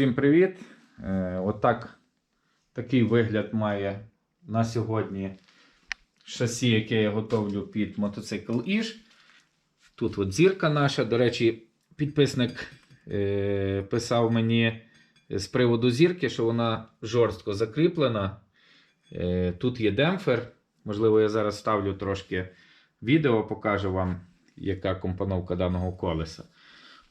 Всім привіт! Е, отак такий вигляд має на сьогодні шасі, яке я готовлю під мотоцикл Іж. Тут от зірка наша. До речі, підписник е, писав мені з приводу зірки, що вона жорстко закріплена. Е, тут є демпфер. Можливо, я зараз ставлю трошки відео, покажу вам, яка компоновка даного колеса.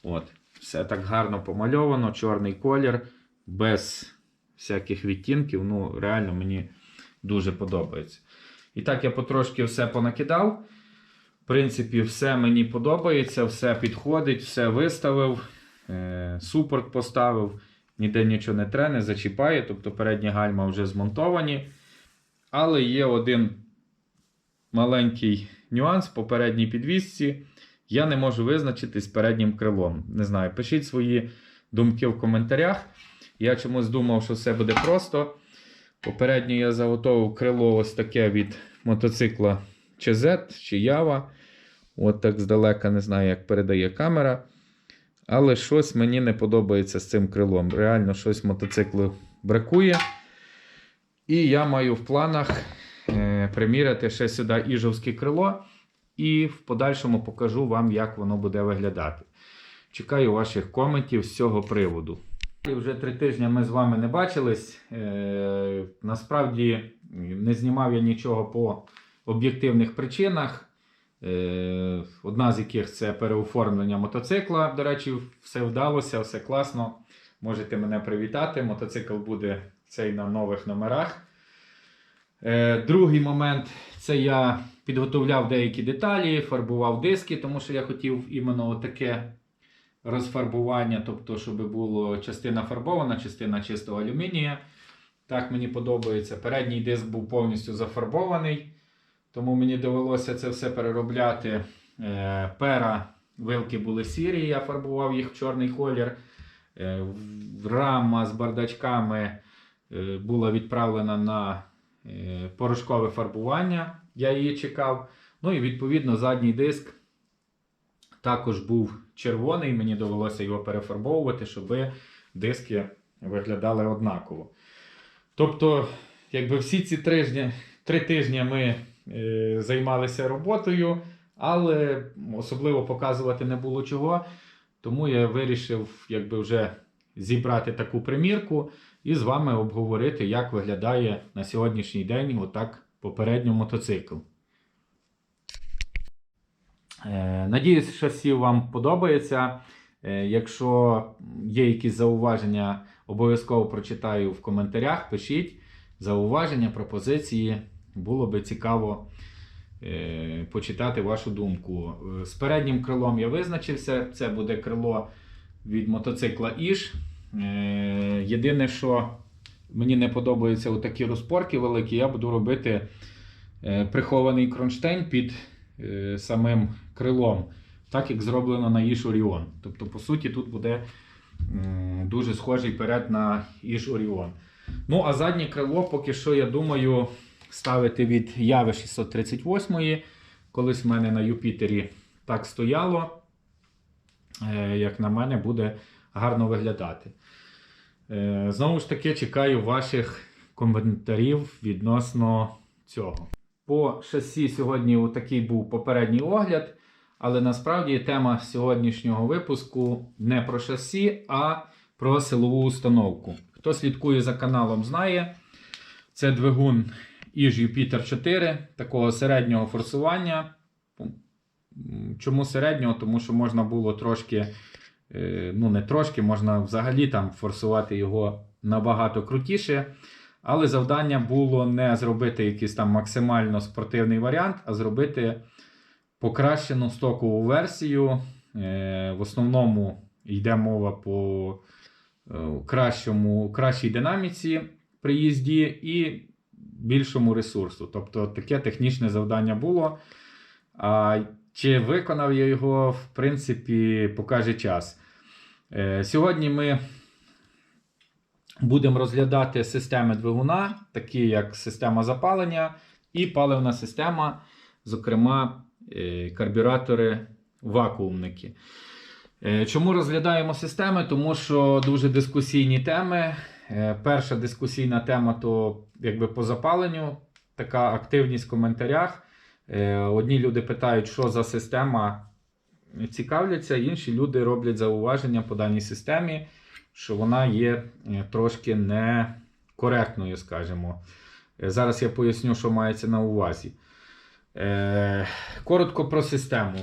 От. Все так гарно помальовано, чорний колір, без всяких відтінків. Ну, реально мені дуже подобається. І так я потрошки все понакидав. В принципі, все мені подобається, все підходить, все виставив, е, супорт поставив, ніде нічого не тре, не зачіпає, тобто передні гальма вже змонтовані. Але є один маленький нюанс по передній підвісці. Я не можу визначитись переднім крилом. Не знаю, пишіть свої думки в коментарях. Я чомусь думав, що все буде просто. Попередньо я заготовив крило ось таке від мотоцикла ЧЗ чи Ява. От так здалека не знаю, як передає камера. Але щось мені не подобається з цим крилом. Реально щось мотоциклу бракує. І я маю в планах е, приміряти ще сюди іжовське крило. І в подальшому покажу вам, як воно буде виглядати. Чекаю ваших коментів з цього приводу. І Вже три тижні ми з вами не бачились. Е, насправді не знімав я нічого по об'єктивних причинах. Е, одна з яких це переоформлення мотоцикла. До речі, все вдалося, все класно. Можете мене привітати. Мотоцикл буде цей на нових номерах. Е, другий момент це я підготовляв деякі деталі, фарбував диски, тому що я хотів іменно таке розфарбування, тобто, щоб було частина фарбована, частина чистого алюмінія. Так мені подобається. Передній диск був повністю зафарбований, тому мені довелося це все переробляти. Е, Пера, вилки були сірі, я фарбував їх в чорний колір. Е, Рама з бардачками е, була відправлена на порошкове фарбування. Я її чекав. Ну і відповідно задній диск також був червоний. Мені довелося його перефарбовувати, щоб диски виглядали однаково. Тобто, якби всі ці тижні, три тижні ми е, займалися роботою, але особливо показувати не було чого. Тому я вирішив якби вже зібрати таку примірку і з вами обговорити, як виглядає на сьогоднішній день отак попередньо мотоцикл. Е, Надіюсь, шасі вам подобається. Е, Якщо є якісь зауваження, обов'язково прочитаю в коментарях. Пишіть зауваження, пропозиції. Було би цікаво е, почитати вашу думку. З переднім крилом я визначився. Це буде крило від мотоцикла Іж. Е, Єдине, що мені не подобаються такі розпорки великі, я буду робити е, прихований кронштейн під е, самим крилом, так як зроблено на Іж Оріон. Тобто, по суті, тут буде дуже схожий перед на Іж Оріон. Ну, а заднє крило, поки що, я думаю, ставити від Яви 638. Колись в мене на Юпітері так стояло. Як на мене, буде гарно виглядати. Е, Знову ж таки, чекаю ваших коментарів відносно цього. По шасі сьогодні такий був попередній огляд, але насправді тема сьогоднішнього випуску не про шасі, а про силову установку. Хто слідкує за каналом, знає. Це двигун Іж Jupiter 4 такого середнього форсування. Чому середнього? Тому що можна було трошки, ну не трошки, можна взагалі там форсувати його набагато крутіше. Але завдання було не зробити якийсь там максимально спортивний варіант, а зробити покращену стокову версію. Е, В основному йде мова по е, кращому, кращій динаміці при їзді і більшому ресурсу. Тобто таке технічне завдання було. А чи виконав я його, в принципі, покаже час. Е, Сьогодні ми будемо розглядати системи двигуна, такі як система запалення і паливна система, зокрема, е, карбюратори вакуумники. Е, Чому розглядаємо системи? Тому що дуже дискусійні теми. Перша дискусійна тема то якби по запаленню, така активність в коментарях. Е, Одні люди питають, що за система цікавляться, інші люди роблять зауваження по даній системі, що вона є е, трошки некоректною, скажімо. Е, Зараз я поясню, що мається на увазі. Коротко про систему.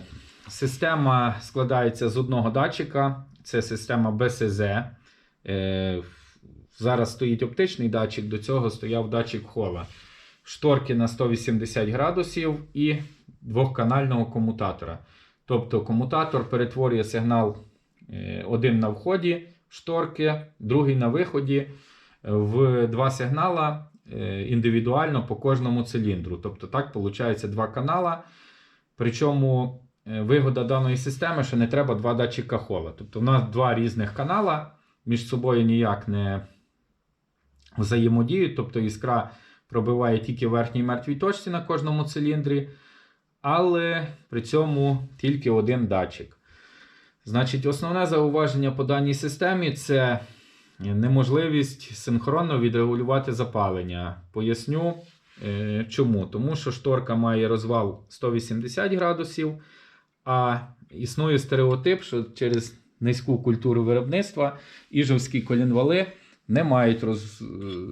Система складається з одного датчика, це система БСЗ. Зараз стоїть оптичний датчик, до цього стояв датчик хола. Шторки на 180 градусів і двохканального комутатора. Тобто комутатор перетворює сигнал е, один на вході шторки, другий на виході е, в два сигнала е, індивідуально по кожному циліндру. Тобто так виходить два канала. Причому вигода даної системи, що не треба два датчика хола. Тобто, у нас два різних канала між собою ніяк не взаємодіють. Тобто іскра пробиває тільки верхній мертвій точці на кожному циліндрі, але при цьому тільки один датчик. Значить, основне зауваження по даній системі це неможливість синхронно відрегулювати запалення. Поясню е, чому. Тому що шторка має розвал 180 градусів, а існує стереотип, що через низьку культуру виробництва іжовські колінвали не мають роз,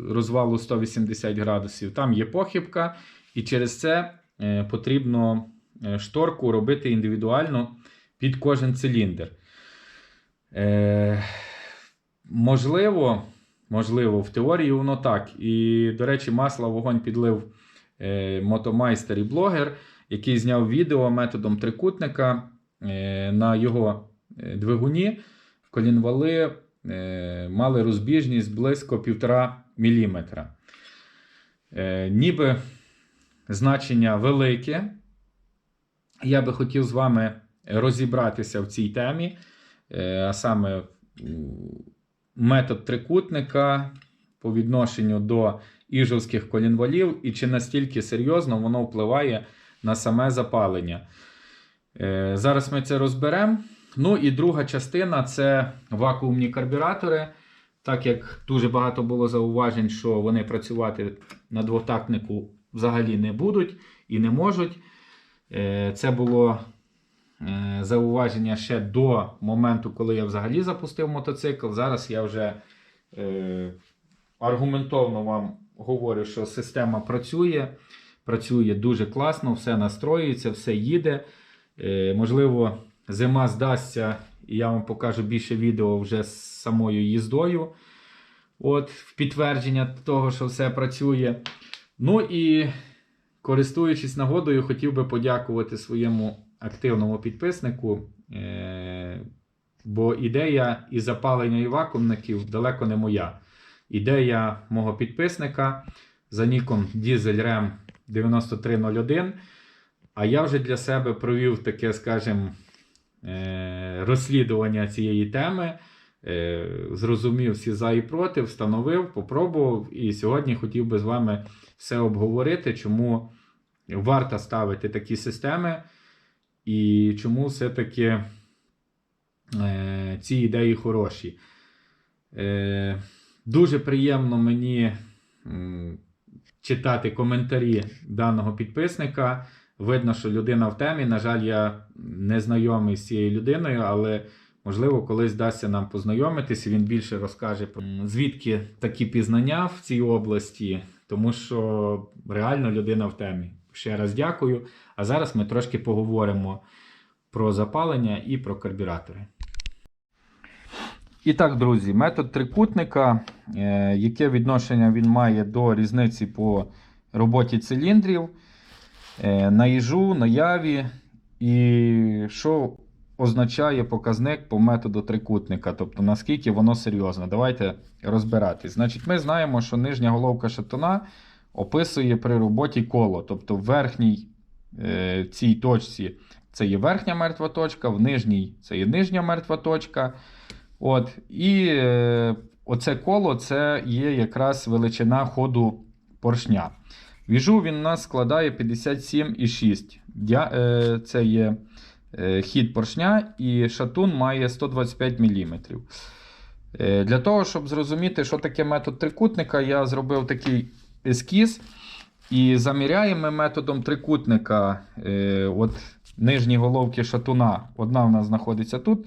розвалу 180 градусів. Там є похибка, і через це е, потрібно е, шторку робити індивідуально під кожен циліндр. Е, можливо, можливо, в теорії воно так. І, до речі, масло вогонь підлив е, мотомайстер і блогер, який зняв відео методом трикутника е, на його е, двигуні. Колінвали мали розбіжність близько 1,5 мм. Е, ніби значення велике. Я би хотів з вами розібратися в цій темі, е, а саме метод трикутника по відношенню до іжовських колінвалів, і чи настільки серйозно воно впливає на саме запалення. Е, Зараз ми це розберемо. Ну і друга частина це вакуумні карбюратори. Так як дуже багато було зауважень, що вони працювати на двотактнику взагалі не будуть і не можуть. Е, Це було е, зауваження ще до моменту, коли я взагалі запустив мотоцикл. Зараз я вже е, аргументовно вам говорю, що система працює. Працює дуже класно, все настроюється, все їде. Можливо, зима здасться, і я вам покажу більше відео вже з самою їздою. От, в підтвердження того, що все працює. Ну і користуючись нагодою, хотів би подякувати своєму активному підписнику. Е- бо ідея і запалення і вакуумників далеко не моя. Ідея мого підписника за ніком DieselRem 9301. А я вже для себе провів таке, скажімо, розслідування цієї теми. Е, Зрозумів всі за і проти, встановив, попробував. І сьогодні хотів би з вами все обговорити, чому варто ставити такі системи, і чому все-таки е, ці ідеї хороші. Е, Дуже приємно мені читати коментарі даного підписника. Видно, що людина в темі. На жаль, я не знайомий з цією людиною, але можливо колись вдасться нам познайомитись, він більше розкаже про звідки такі пізнання в цій області, тому що реально людина в темі. Ще раз дякую. А зараз ми трошки поговоримо про запалення і про карбюратори. І так, друзі, метод трикутника, е, яке відношення він має до різниці по роботі циліндрів, на їжу, на яві, і що означає показник по методу трикутника, тобто наскільки воно серйозно. Давайте розбиратись. Значить, ми знаємо, що нижня головка шатуна описує при роботі коло, тобто в верхній е, цій точці це є верхня мертва точка, в нижній це є нижня мертва точка. От, І е, оце коло це є якраз величина ходу поршня. Віжу він у нас складає 57,6. Е, це є е, хід поршня, і шатун має 125 мм. Е, Для того, щоб зрозуміти, що таке метод трикутника, я зробив такий ескіз. І заміряємо ми методом трикутника от нижні головки шатуна. Одна в нас знаходиться тут,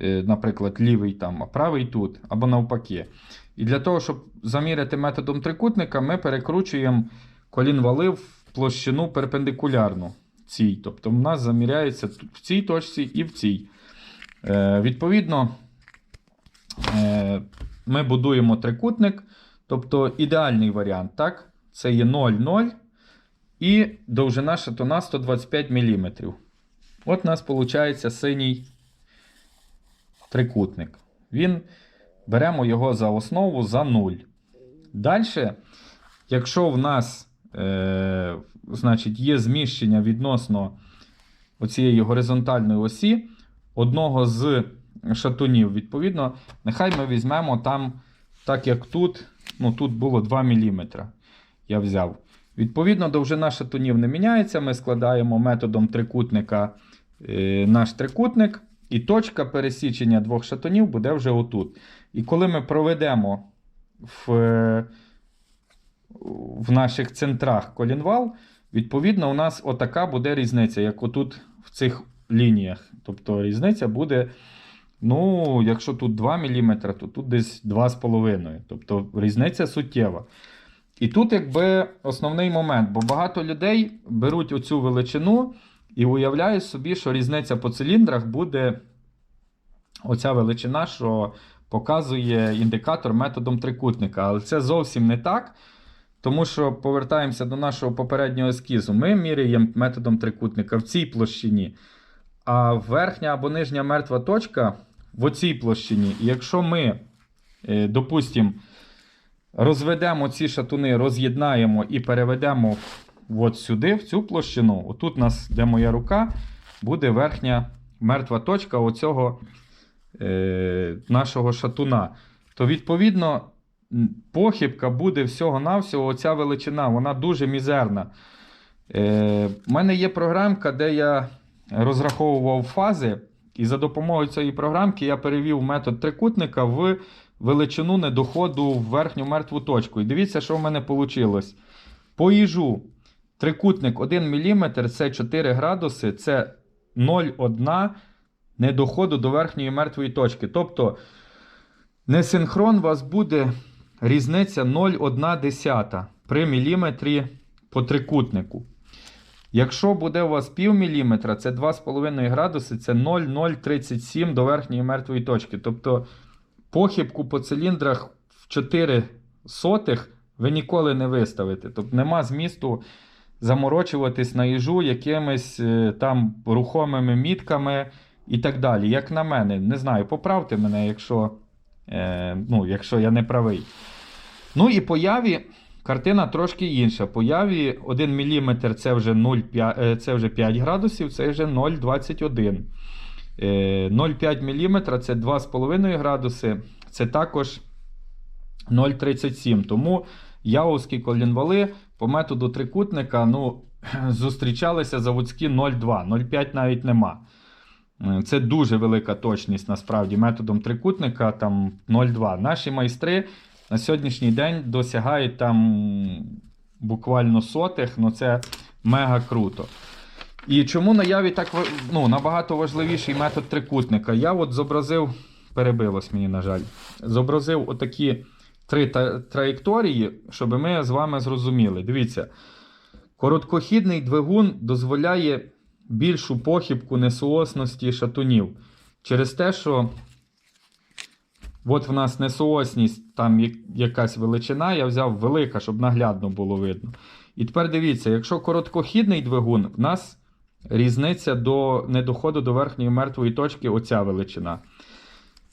наприклад, лівий там, а правий тут, або навпаки. І для того, щоб заміряти методом трикутника, ми перекручуємо колінвали в площину перпендикулярну цій. Тобто в нас заміряється в цій точці і в цій. Е, відповідно, е, ми будуємо трикутник, тобто ідеальний варіант. так? Це є 0,0 і довжина шатуна 125 мм. От у нас виходить синій трикутник. Він беремо його за основу за 0. Далі, якщо в нас е, значить, є зміщення відносно оцієї горизонтальної осі одного з шатунів, відповідно, нехай ми візьмемо там, так як тут, ну тут було 2 мм. Я взяв. Відповідно, довжина шатунів не міняється. Ми складаємо методом трикутника е, наш трикутник, і точка пересічення двох шатунів буде вже отут. І коли ми проведемо в, е, в наших центрах колінвал, відповідно, у нас отака буде різниця, як отут в цих лініях. Тобто різниця буде, ну, якщо тут 2 мм, то тут десь 2,5 Тобто різниця суттєва. І тут, якби основний момент, бо багато людей беруть оцю величину і уявляють собі, що різниця по циліндрах буде оця величина, що показує індикатор методом трикутника. Але це зовсім не так. Тому що повертаємося до нашого попереднього ескізу. Ми міряємо методом трикутника в цій площині, а верхня або нижня мертва точка в оцій площині. І якщо ми, е, допустимо, розведемо ці шатуни, роз'єднаємо і переведемо от сюди, в цю площину, отут у нас, де моя рука, буде верхня мертва точка оцього е, нашого шатуна. То, відповідно, похибка буде всього-навсього оця величина, вона дуже мізерна. Е, У мене є програмка, де я розраховував фази, і за допомогою цієї програмки я перевів метод трикутника в величину недоходу в верхню мертву точку. І дивіться, що в мене вийшло. По їжу трикутник 1 мм це 4 градуси, це 0,1 недоходу до верхньої мертвої точки. Тобто несинхрон у вас буде різниця 0,1 при міліметрі по трикутнику. Якщо буде у вас пів міліметра, це 2,5 градуси, це 0,037 до верхньої мертвої точки. Тобто похибку по циліндрах в 4 сотих ви ніколи не виставите. Тобто нема змісту заморочуватись на їжу якимись е, там рухомими мітками і так далі. Як на мене, не знаю, поправте мене, якщо, е, ну, якщо я не правий. Ну і по яві картина трошки інша. По яві 1 мм це вже 0,5, е, це вже 5 градусів, це вже 0,21. Е, 0,5 мм це 2,5 градуси, це також 0,37. Тому яузькі колінвали по методу трикутника ну, зустрічалися заводські 0,2, 0,5 навіть нема. Е, Це дуже велика точність насправді методом трикутника там 0,2. Наші майстри на сьогоднішній день досягають там буквально сотих, ну це мега круто. І чому на яві так ну, набагато важливіший метод трикутника? Я от зобразив, перебилось мені, на жаль, зобразив отакі три траєкторії, щоб ми з вами зрозуміли. Дивіться, короткохідний двигун дозволяє більшу похибку несуосності шатунів. Через те, що от в нас несуосність, там якась величина, я взяв велика, щоб наглядно було видно. І тепер дивіться, якщо короткохідний двигун, в нас різниця до недоходу до верхньої мертвої точки оця величина.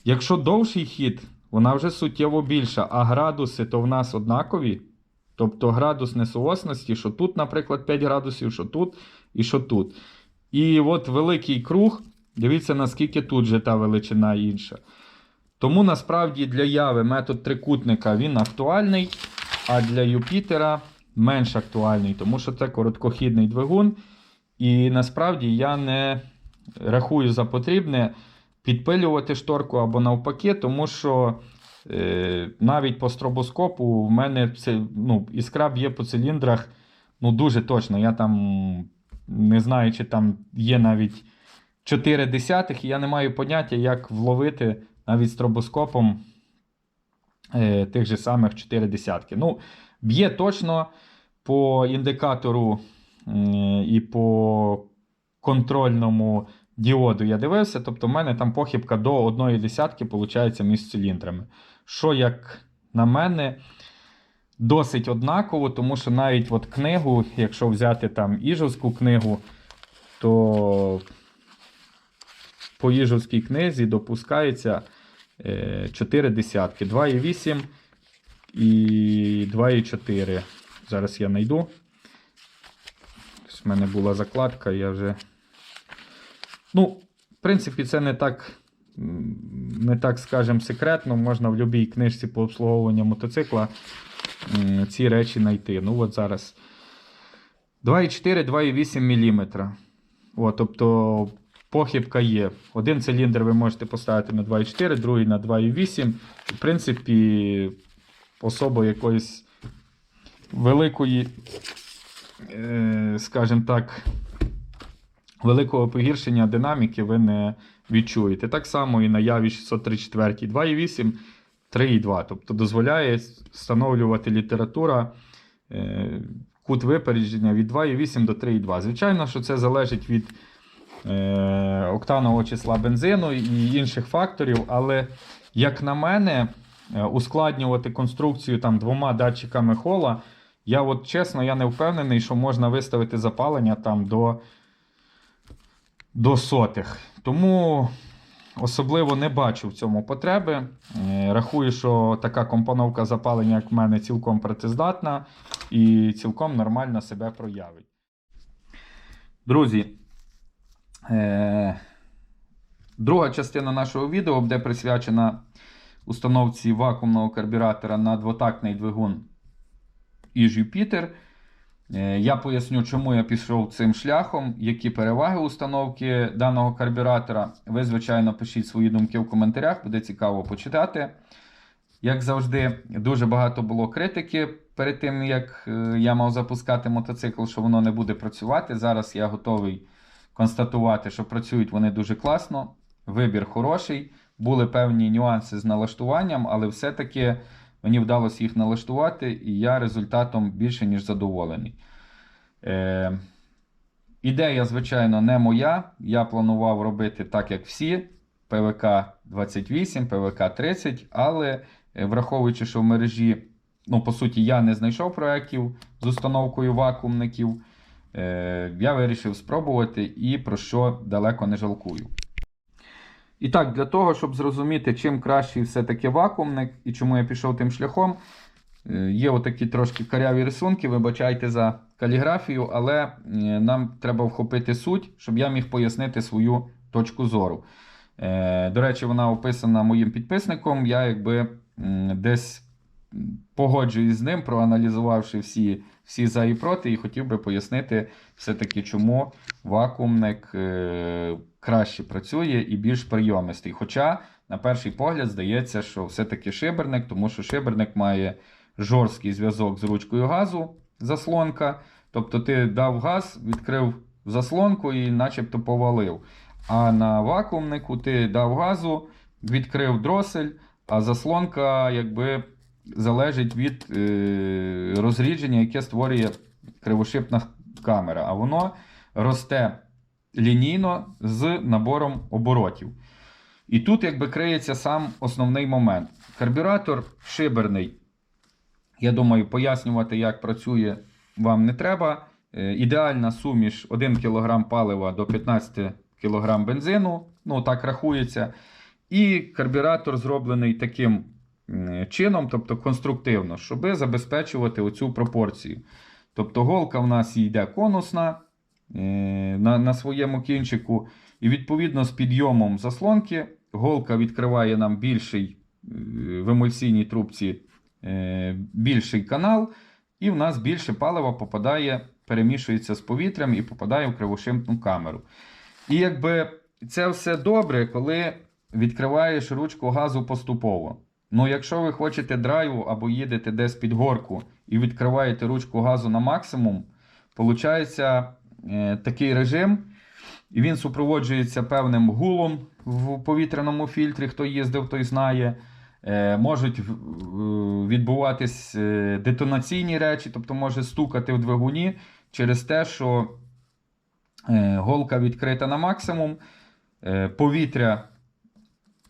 Якщо довший хід, вона вже суттєво більша, а градуси то в нас однакові. Тобто градус несуосності, що тут, наприклад, 5 градусів, що тут і що тут. І от великий круг, дивіться, наскільки тут же та величина інша. Тому насправді для яви метод трикутника він актуальний, а для Юпітера менш актуальний, тому що це короткохідний двигун. І насправді я не рахую за потрібне підпилювати шторку або навпаки, тому що е, навіть по стробоскопу в мене ну, іскра б'є по циліндрах ну, дуже точно. Я там не знаю, чи там є навіть 4 десятих, і я не маю поняття, як вловити навіть стробоскопом е, тих же самих 4 десятки. Ну, б'є точно по індикатору м, і по контрольному діоду я дивився. Тобто, в мене там похибка до 1 десятки виходить між циліндрами. Що, як на мене, досить однаково, тому що навіть от книгу, якщо взяти там Іжовську книгу, то по Іжовській книзі допускається е, 4 десятки. 2,8 і 2,4. Зараз я знайду. В мене була закладка, я вже. Ну, в принципі, це не так, не так скажем, секретно. Можна в будь-якій книжці по обслуговуванню мотоцикла ці речі знайти. Ну, от зараз 2,4, 2,8 мм. О, тобто похибка є. Один циліндр ви можете поставити на 2,4, другий на 2,8. В принципі, особо якоїсь великої, е, скажімо так, великого погіршення динаміки ви не відчуєте. Так само і на Яві 634 2,8, 3,2. Тобто дозволяє встановлювати література е, кут випередження від 2,8 до 3,2. Звичайно, що це залежить від е, октанового числа бензину і інших факторів, але, як на мене, е, ускладнювати конструкцію там двома датчиками хола, я от чесно, я не впевнений, що можна виставити запалення там до, до сотих. Тому особливо не бачу в цьому потреби. Е, Рахую, що така компоновка запалення, як в мене, цілком працездатна і цілком нормально себе проявить. Друзі, е- друга частина нашого відео буде присвячена установці вакуумного карбюратора на двотактний двигун і Jupiter. Е, Я поясню, чому я пішов цим шляхом, які переваги установки даного карбюратора. Ви, звичайно, пишіть свої думки в коментарях, буде цікаво почитати. Як завжди, дуже багато було критики перед тим, як е, я мав запускати мотоцикл, що воно не буде працювати. Зараз я готовий констатувати, що працюють вони дуже класно. Вибір хороший. Були певні нюанси з налаштуванням, але все-таки мені вдалося їх налаштувати, і я результатом більше ніж задоволений. Е, ідея, звичайно, не моя. Я планував робити так, як всі: ПВК 28, ПВК 30, але е, враховуючи, що в мережі, ну, по суті, я не знайшов проєктів з установкою вакуумників, е, я вирішив спробувати і про що далеко не жалкую. І так, для того, щоб зрозуміти, чим кращий все-таки вакуумник і чому я пішов тим шляхом, е, є отакі трошки каряві рисунки, вибачайте за каліграфію, але е, нам треба вхопити суть, щоб я міг пояснити свою точку зору. Е, До речі, вона описана моїм підписником. Я якби десь погоджуюсь з ним, проаналізувавши всі, всі за і проти, і хотів би пояснити все-таки, чому вакуумник е, краще працює і більш прийомистий. Хоча, на перший погляд, здається, що все-таки шиберник, тому що шиберник має жорсткий зв'язок з ручкою газу, заслонка. Тобто ти дав газ, відкрив заслонку і начебто повалив. А на вакуумнику ти дав газу, відкрив дросель, а заслонка якби залежить від е, розрідження, яке створює кривошипна камера. А воно росте лінійно з набором оборотів. І тут якби криється сам основний момент. Карбюратор шиберний. Я думаю, пояснювати, як працює, вам не треба. Е, Ідеальна суміш 1 кг палива до 15 кг бензину. Ну, так рахується. І карбюратор зроблений таким чином, тобто конструктивно, щоб забезпечувати оцю пропорцію. Тобто голка в нас йде конусна е, на, на своєму кінчику. І відповідно з підйомом заслонки голка відкриває нам більший е, в емульсійній трубці е, більший канал, і в нас більше палива попадає, перемішується з повітрям і попадає в кривошимтну камеру. І якби це все добре, коли відкриваєш ручку газу поступово. Ну, якщо ви хочете драйву або їдете десь під горку і відкриваєте ручку газу на максимум, виходить е, такий режим, і він супроводжується певним гулом в повітряному фільтрі. Хто їздив, той знає. Е, можуть в- відбуватись е, детонаційні речі, тобто може стукати в двигуні через те, що е, голка відкрита на максимум, е, повітря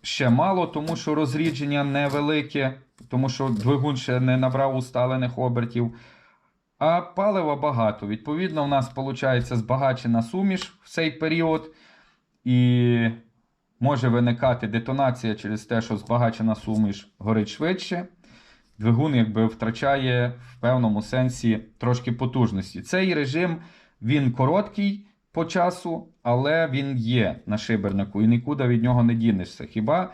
ще мало, тому що розрідження невелике, тому що двигун ще не набрав усталених обертів. А палива багато. Відповідно, у нас виходить збагачена суміш в цей період. І може виникати детонація через те, що збагачена суміш горить швидше. Двигун якби втрачає в певному сенсі трошки потужності. Цей режим він короткий по часу, але він є на шибернику і нікуди від нього не дінешся. Хіба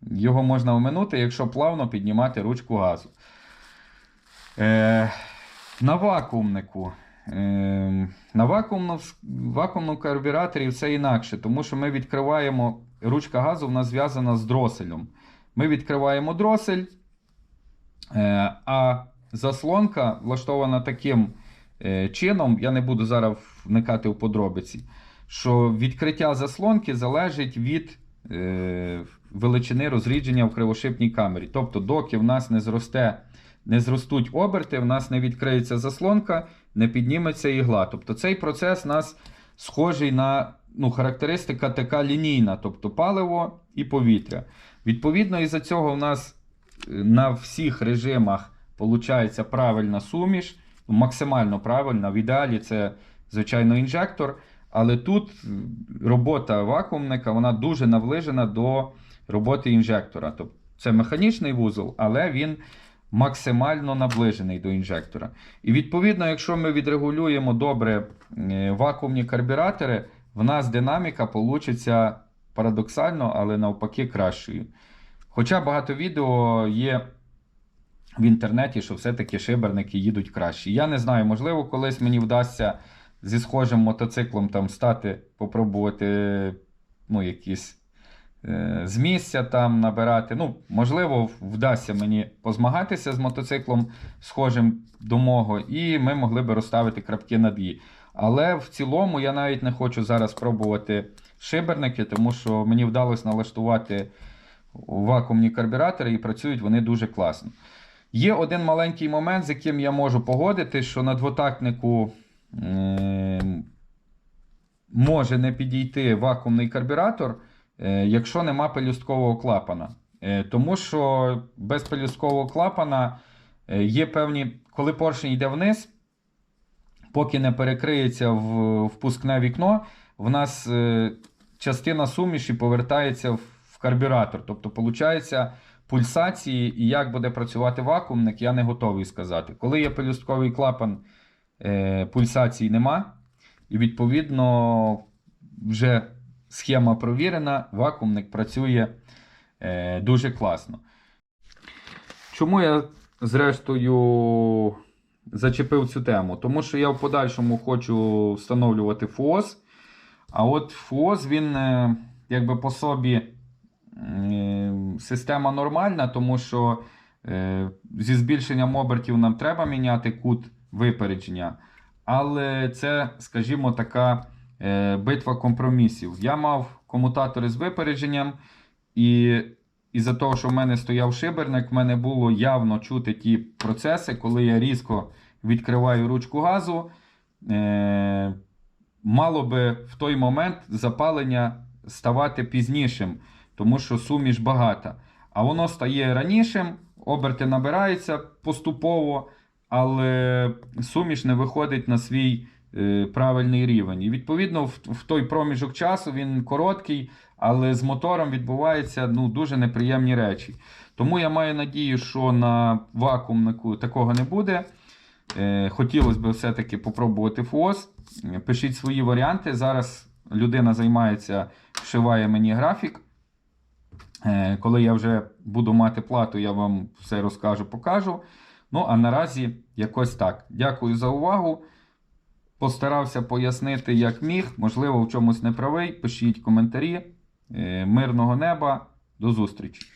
його можна оминути, якщо плавно піднімати ручку газу. Е, на вакуумнику. Е, на вакуумну, вакуумному карбюраторі все інакше, тому що ми відкриваємо, ручка газу в нас зв'язана з дроселем. Ми відкриваємо дросель, е, а заслонка влаштована таким е, чином, я не буду зараз вникати в подробиці, що відкриття заслонки залежить від е, величини розрідження в кривошипній камері. Тобто, доки в нас не зросте, не зростуть оберти, в нас не відкриється заслонка, не підніметься ігла. Тобто цей процес нас схожий на ну, характеристика така лінійна, тобто паливо і повітря. Відповідно, із-за цього в нас е, на всіх режимах виходить правильна суміш, максимально правильна. В ідеалі це, звичайно, інжектор. Але тут робота вакуумника вона дуже наближена до роботи інжектора. Тобто це механічний вузол, але він максимально наближений до інжектора. І відповідно, якщо ми відрегулюємо добре е, вакуумні карбюратори, в нас динаміка получиться парадоксально, але навпаки кращою. Хоча багато відео є в інтернеті, що все-таки шиберники їдуть краще. Я не знаю, можливо, колись мені вдасться зі схожим мотоциклом там стати, попробувати ну, якісь е, з місця там набирати. Ну, можливо, вдасться мені позмагатися з мотоциклом, схожим до мого, і ми могли би розставити крапки над «і». Але в цілому я навіть не хочу зараз пробувати шиберники, тому що мені вдалося налаштувати вакуумні карбюратори і працюють вони дуже класно. Є один маленький момент, з яким я можу погодити, що на двотактнику може не підійти вакуумний карбюратор, е, якщо нема пелюсткового клапана. Е, тому що без пелюсткового клапана е, є певні, коли поршень йде вниз, поки не перекриється в впускне вікно, в нас частина суміші повертається в карбюратор. Тобто, виходить, пульсації і як буде працювати вакуумник, я не готовий сказати. Коли є пелюстковий клапан, пульсацій нема, і відповідно вже схема провірена, вакуумник працює е, дуже класно. Чому я, зрештою, зачепив цю тему? Тому що я в подальшому хочу встановлювати ФОС. А от ФОС, він е, якби по собі е, система нормальна, тому що е, зі збільшенням обертів нам треба міняти кут випередження. Але це, скажімо, така е, битва компромісів. Я мав комутатори з випередженням, і із-за того, що в мене стояв шиберник, в мене було явно чути ті процеси, коли я різко відкриваю ручку газу. Е, мало би в той момент запалення ставати пізнішим, тому що суміш багата. А воно стає ранішим, оберти набираються поступово, але суміш не виходить на свій е, правильний рівень. І відповідно, в, той проміжок часу він короткий, але з мотором відбуваються ну, дуже неприємні речі. Тому я маю надію, що на вакуумнику такого не буде. Е, Хотілося б все-таки попробувати ФОС. Пишіть свої варіанти. Зараз людина займається, вшиває мені графік. Е, Коли я вже буду мати плату, я вам все розкажу, покажу. Ну, а наразі якось так. Дякую за увагу. Постарався пояснити, як міг. Можливо, в чомусь не правий. Пишіть коментарі. Е, Мирного неба. До зустрічі!